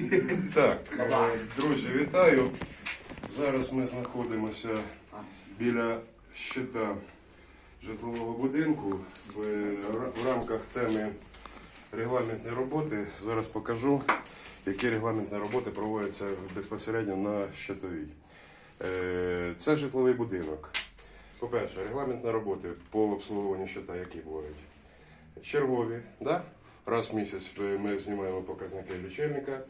Так, друзі, вітаю. Зараз ми знаходимося біля щита житлового будинку в, в рамках теми регламентної роботи. Зараз покажу, які регламентні роботи проводяться безпосередньо на щитовій. Е, Це житловий будинок. По-перше, регламентні роботи по обслуговуванню щита, які бувають. Чергові, да? раз в місяць е, ми знімаємо показники лічильника.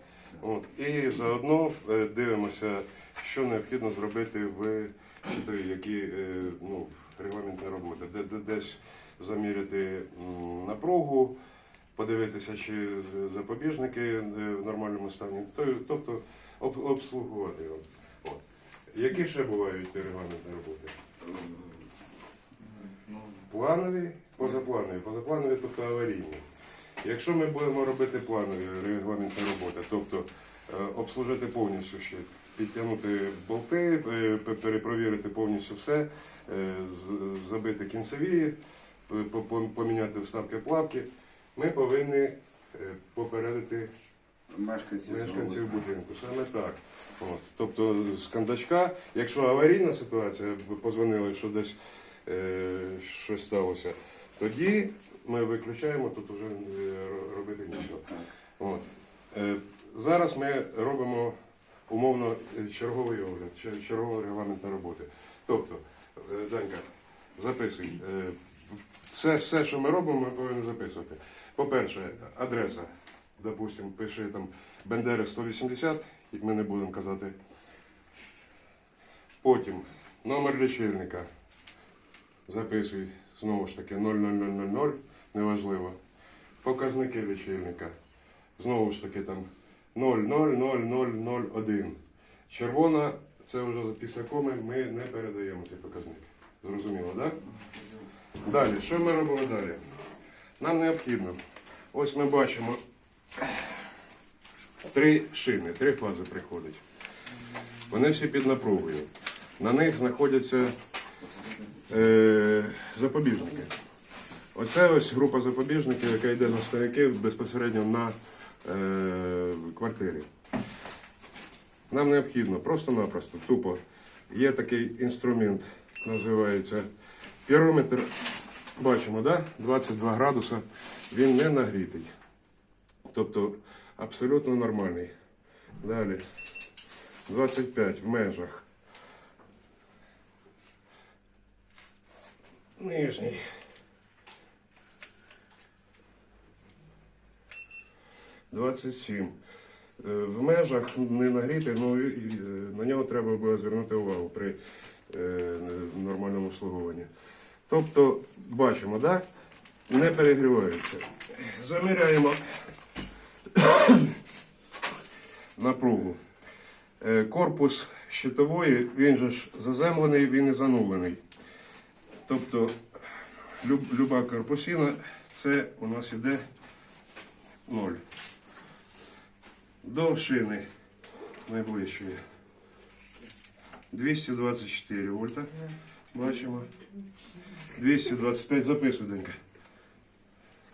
От, і заодно е, дивимося, що необхідно зробити в які е, ну, регламентні роботи, де, де десь заміряти напругу, подивитися, чи запобіжники е, в нормальному стані, тобто об, обслугувати його. От. Які ще бувають регламентні роботи? Планові, позапланові, позапланові, тобто аварійні. Якщо ми будемо робити планові регламентні роботи, тобто е, обслужити повністю щит, підтягнути болти, е, перепровірити повністю все, е, забити кінцеві, поміняти вставки плавки, ми повинні попередити Мешканці мешканців будинку. Саме так. От. Тобто з кондачка, якщо аварійна ситуація, позвонили, що десь е, щось сталося, тоді ми виключаємо, тут вже е, робити нічого. От. Е, зараз ми робимо умовно е, черговий огляд, чер- чергова регламентна робота. Тобто, Данька, записуй. Е, Все, все, що ми робимо, ми повинні записувати. По-перше, адреса. Допустимо, пиши там Бендери 180, як ми не будемо казати. Потім номер лічильника. Записуй знову ж таки 00000, неважливо. Показники лічильника. Знову ж таки там 000001. Червона це вже після коми ми не передаємо цей показник. Зрозуміло, так? Да? Далі, що ми робимо далі? Нам необхідно. Ось ми бачимо три шини, три фази приходять. Вони всі під напругою. На них знаходяться е, запобіжники. Оце ось група запобіжників, яка йде на стояки безпосередньо на е, квартирі. Нам необхідно просто-напросто, тупо. Є такий інструмент, називається пірометр. Бачимо, да? 22 градуса. Він не нагрітий. Тобто абсолютно нормальний. Далі. 25 в межах. Нижній. Двадцять сім. Е, В межах не нагріти, ну е, на нього треба було звернути увагу при е, нормальному обслуговуванні. Тобто, бачимо, да? не перегріваються. Заміряємо напругу. Корпус щитової, він же ж заземлений, він і занулений. Тобто люб, люба корпусина це у нас іде 0. До шини найближчої. 224 вольта. Бачимо. 225, записуй, Денька.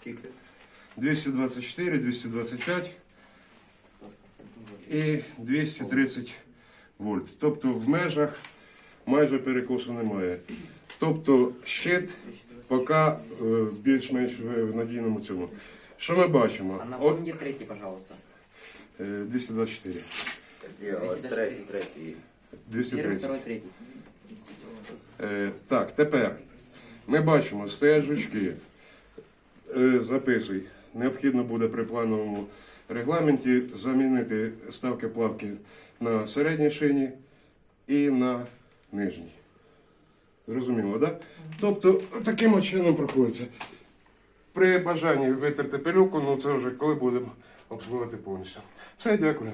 Скільки? 224, 225 і 230 вольт. Тобто в межах майже перекосу немає. Тобто щит поки е, більш-менш в надійному цьому. Що ми бачимо? А От напомни третий, пожалуйста. е, 224, Є, ось третій, третій. Первый, 230. второй, третий. Е, так, тепер ми бачимо, стоять жучки. Е, записуй. Необхідно буде при плановому регламенті замінити ставки плавки на середній шині і на нижній. Зрозуміло, так? Тобто таким чином проходиться. При бажанні витерти пилюку, ну це вже коли будемо обслуговувати повністю. Все, дякую.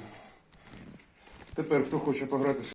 Тепер хто хоче погратися.